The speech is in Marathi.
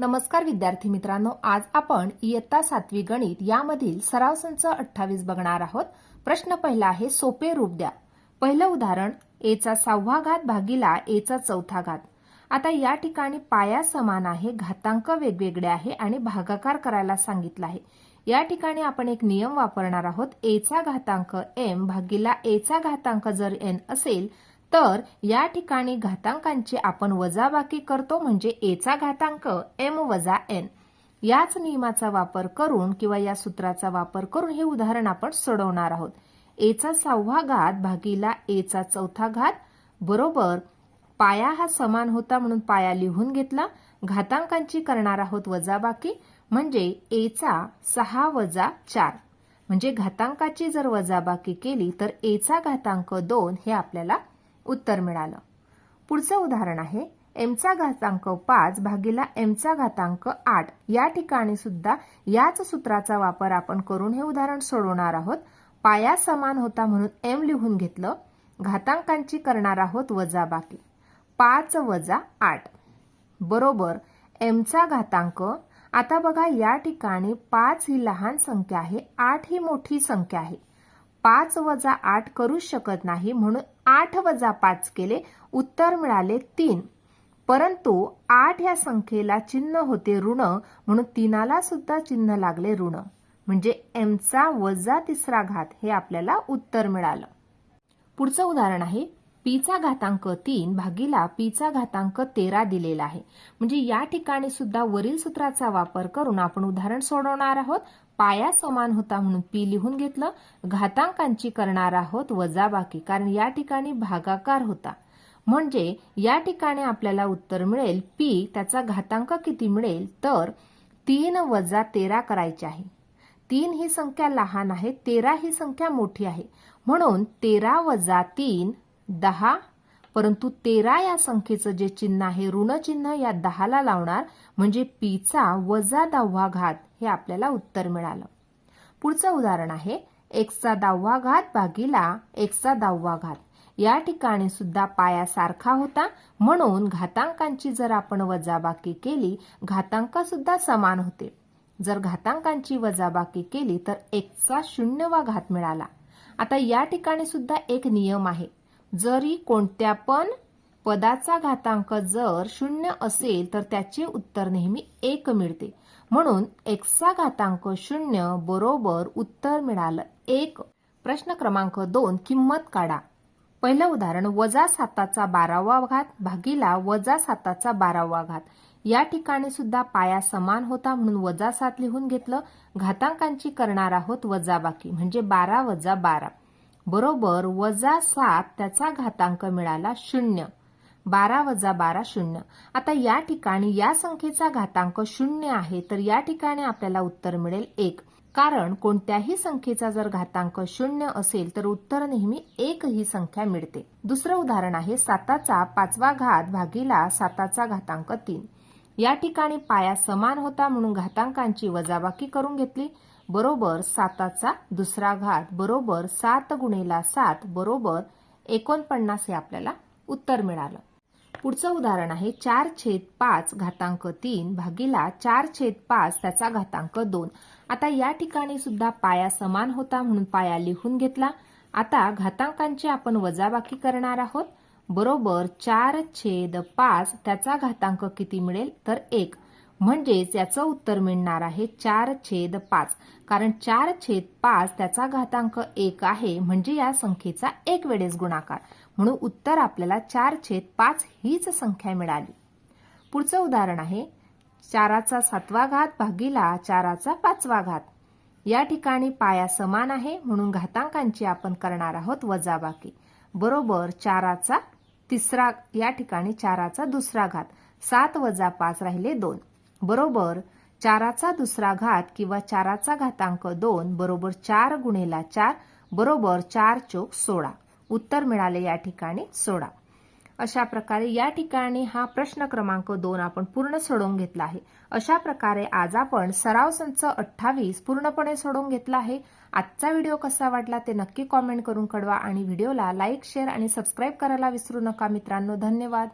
नमस्कार विद्यार्थी मित्रांनो आज आपण इयत्ता सातवी गणित यामधील सराव संच अठ्ठावीस बघणार आहोत. प्रश्न पहिला आहे सोपे रूप द्या. पहिलं उदाहरण एचा सहावा घात भागीला एचा चौथा घात. आता या ठिकाणी पाया समान आहे घातांक वेगवेगळे आहे आणि भागाकार करायला सांगितलं आहे. या ठिकाणी आपण एक नियम वापरणार आहोत एचा घातांक एम भागीला एचा घातांक जर एन असेल तर या ठिकाणी घातांकांची आपण वजाबाकी करतो म्हणजे एचा घातांक एम वजा एन याच नियमाचा वापर करून किंवा या सूत्राचा वापर करून हे उदाहरण आपण सोडवणार आहोत. एचा सहावा घात भागीला एचा चौथा घात. बरोबर पाया हा समान होता म्हणून पाया लिहून घेतला. घातांकांची करणार आहोत वजाबाकी म्हणजे एचा सहा वजा चार. म्हणजे घातांकाची जर वजाबाकी केली तर एचा घातांक दोन हे आपल्याला उत्तर मिळालं. पुढचं उदाहरण आहे एमचा घातांक पाच भागीला एमचा घातांक आठ. या ठिकाणी सुद्धा याच सूत्राचा वापर आपण करून हे उदाहरण सोडवणार आहोत. पाया समान होता म्हणून एम लिहून घेतलं घातांकांची करणार आहोत वजाबाकी पाच वजा आठ. बरोबर एमचा घातांक आता बघा या ठिकाणी पाच ही लहान संख्या आहे आठ ही मोठी संख्या आहे. पाच वजा आठ करूच शकत नाही म्हणून आठ वजा पाच केले उत्तर मिळाले तीन. परंतु आठ या संख्येला चिन्ह होते ऋण म्हणून तीनाला सुद्धा चिन्ह लागले ऋण. म्हणजे एमचा वजा तिसरा घात हे आपल्याला उत्तर मिळालं. पुढचं उदाहरण आहे. पीचा घातांक तीन भागीला पीचा घातांक तेरा दिलेला आहे. म्हणजे या ठिकाणी सुद्धा वरील सूत्राचा वापर करून आपण उदाहरण सोडवणार आहोत. पाया समान होता म्हणून पी लिहून घेतलं. घातांकांची करणार आहोत वजाबाकी कारण या ठिकाणी भागाकार होता. म्हणजे या ठिकाणी आपल्याला उत्तर मिळेल पी त्याचा घातांक किती मिळेल तर तीन वजा तेरा करायचे आहे. तीन ही संख्या लहान आहे तेरा ही संख्या मोठी आहे. म्हणून तेरा वजा तीन दहा परंतु तेरा या संख्येचं जे चिन्ह आहे ऋणचिन्ह या दहाला लावणार म्हणजे पीचा वजा दहावा घात हे आपल्याला उत्तर मिळालं. पुढचं उदाहरण आहे एक्सचा दहावा घात भागीला एक्सचा दहावा घात. या ठिकाणी सुद्धा पाया सारखा होता म्हणून घातांकांची जर आपण वजाबाकी केली घातांक सुद्धा समान होते. जर घातांकांची वजाबाकी केली तर एकचा शून्यवा घात मिळाला. आता या ठिकाणी सुद्धा एक नियम आहे जरी कोणत्या पण पदाचा घातांक जर शून्य असेल तर त्याचे उत्तर नेहमी एक मिळते. म्हणून एक्सचा घातांक शून्य बरोबर उत्तर मिळालं एक. प्रश्न क्रमांक दोन किंमत काढा. पहिलं उदाहरण वजा साताचा बारावा घात भागीला वजा साताचा बारावा घात. या ठिकाणी सुद्धा पाया समान होता म्हणून वजा सात लिहून घेतलं. घातांकांची करणार आहोत वजाबाकी म्हणजे बारा वजा बारा. बरोबर वजा सात त्याचा घातांक मिळाला शून्य. बारा वजा बारा शून्य. आता या ठिकाणी या संख्येचा घातांक शून्य आहे तर या ठिकाणी आपल्याला उत्तर मिळेल एक. कारण कोणत्याही संख्येचा जर घातांक शून्य असेल तर उत्तर नेहमी एक ही संख्या मिळते. दुसरं उदाहरण आहे साताचा पाचवा घात भागीला साताचा घातांक तीन. या ठिकाणी पाया समान होता म्हणून घातांकांची वजाबाकी करून घेतली. बरोबर साताचा दुसरा घात बरोबर सात गुणेला सात बरोबर एकोणपन्नास हे आपल्याला उत्तर मिळालं. पुढचं उदाहरण आहे चार छेद पाच घातांक तीन भागीला चार छेद पाच त्याचा घातांक दोन. आता या ठिकाणी सुद्धा पाया समान होता म्हणून पाया लिहून घेतला. आता घातांकांची आपण वजाबाकी करणार आहोत. बरोबर चार छेद पाच त्याचा घातांक किती मिळेल? तर एक. म्हणजेच याचं उत्तर मिळणार आहे चार छेद पाच. कारण चार छेद पाच त्याचा घातांक एक आहे म्हणजे या संख्येचा एक वेळेस गुणाकार. म्हणून उत्तर आपल्याला चार छेद पाच हीच संख्या मिळाली. पुढचं उदाहरण आहे. चाराचा सातवा घात भागीला चाराचा पाचवा घात. या ठिकाणी पाया समान आहे म्हणून घातांकांची आपण करणार आहोत वजाबाकी. बरोबर चाराचा तिसरा या ठिकाणी चाराचा दुसरा घात. सात वजा पाच राहिले दोन. बरोबर चाराचा दुसरा घात किंवा चाराचा घातांक दोन बरोबर चार गुणेला चार बरोबर चार चोक सोळा. उत्तर मिळाले या ठिकाणी सोळा. अशा प्रकारे या ठिकाणी हा प्रश्न क्रमांक दोन आपण पूर्ण सोडवून घेतला आहे. अशा प्रकारे आज आपण सराव संच अठ्ठावीस पूर्णपणे सोडवून घेतला आहे. आजचा व्हिडिओ कसा वाटला ते नक्की कॉमेंट करून कळवा आणि व्हिडिओला लाईक शेअर आणि सबस्क्राईब करायला विसरू नका मित्रांनो. धन्यवाद.